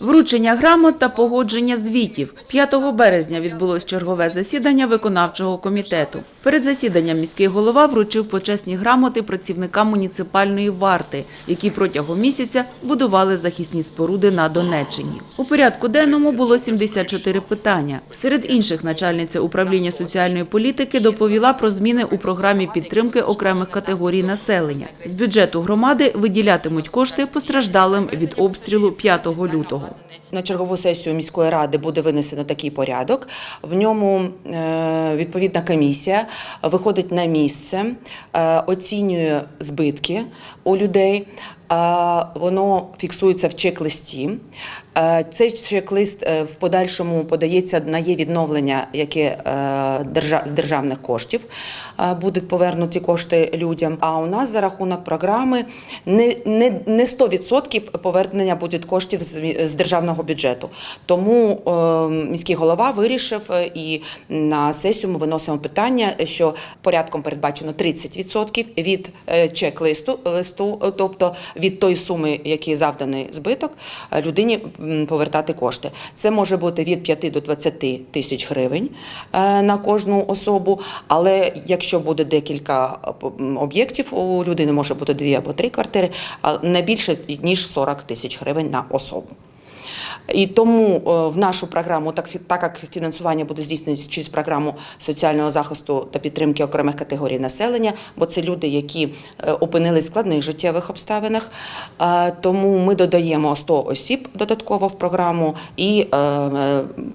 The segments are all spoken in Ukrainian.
Вручення грамот та погодження звітів 5 березня відбулось чергове засідання виконавчого комітету. Перед засіданням міський голова вручив почесні грамоти працівникам муніципальної варти, які протягом місяця будували захисні споруди на Донеччині. У порядку денному було 74 питання. Серед інших начальниця управління соціальної політики доповіла про зміни у програмі підтримки окремих категорій населення. З бюджету громади виділятимуть кошти постраждалим від обстрілу 5 лютого. На чергову сесію міської ради буде винесено такий порядок. В ньому е, відповідна комісія виходить на місце, е, оцінює збитки у людей. е, Воно фіксується в чек-листі. Цей чек-лист в подальшому подається на є відновлення, яке з державних коштів будуть повернуті кошти людям. А у нас за рахунок програми не, не, не 100% повернення будуть коштів з, з державного бюджету. Тому е, міський голова вирішив е, і на сесію ми виносимо питання, що порядком передбачено 30% від е, чек-листу, листу, е, тобто від тої суми, який завданий збиток, людині повертати кошти. Це може бути від 5 до 20 тисяч гривень на кожну особу. Але якщо буде декілька об'єктів, у людини може бути дві або три квартири, а не більше ніж 40 тисяч гривень на особу. І тому е, в нашу програму, так так як фінансування буде здійснюватися через програму соціального захисту та підтримки окремих категорій населення, бо це люди, які е, опинились в складних життєвих обставинах. Е, Тому ми додаємо 100 осіб додатково в програму і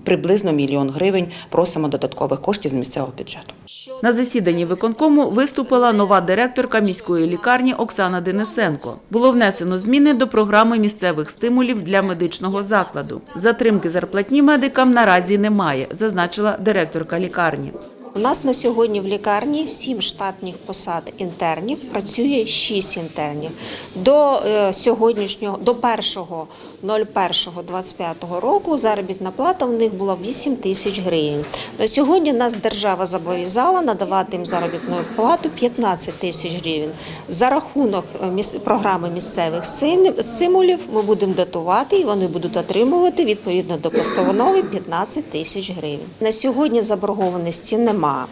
приблизно мільйон гривень просимо додаткових коштів з місцевого бюджету. На засіданні виконкому виступила нова директорка міської лікарні Оксана Денисенко. Було внесено зміни до програми місцевих стимулів для медичного закладу. Затримки зарплатні медикам наразі немає, зазначила директорка лікарні. У нас на сьогодні в лікарні 7 штатних посад інтернів, працює 6 інтернів. До е, сьогоднішнього, до 1.01.25 року заробітна плата в них була 8 тисяч гривень. На сьогодні нас держава зобов'язала надавати їм заробітну плату 15 тисяч гривень. За рахунок е, програми місцевих стимулів ми будемо датувати і вони будуть отримувати відповідно до постанови 15 тисяч гривень. На сьогодні заборгованості нема.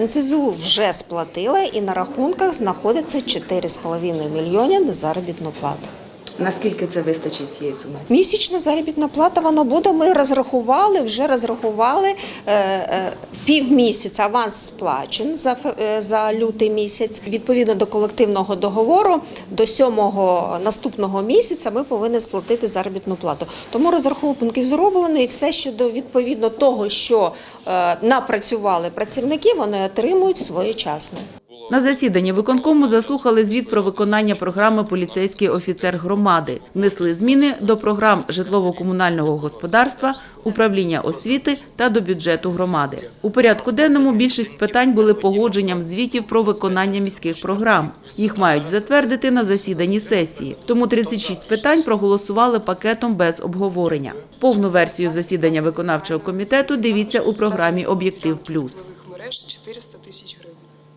НСЗУ вже сплатила і на рахунках знаходиться 4,5 мільйони на заробітну плату. Наскільки це вистачить цієї суми? Місячна заробітна плата воно буде. Ми розрахували, вже розрахували е, е, півмісяця аванс сплачен за, е, за лютий місяць. Відповідно до колективного договору, до сьомого наступного місяця ми повинні сплатити заробітну плату. Тому розрахунки зроблені, і все щодо відповідно того, що напрацювали працівники, вони отримують своєчасно. На засіданні виконкому заслухали звіт про виконання програми Поліцейський офіцер громади, внесли зміни до програм житлово-комунального господарства, управління освіти та до бюджету громади. У порядку денному більшість питань були погодженням звітів про виконання міських програм. Їх мають затвердити на засіданні сесії. Тому 36 питань проголосували пакетом без обговорення. Повну версію засідання виконавчого комітету дивіться у програмі Об'єктив Плюс. мереж 400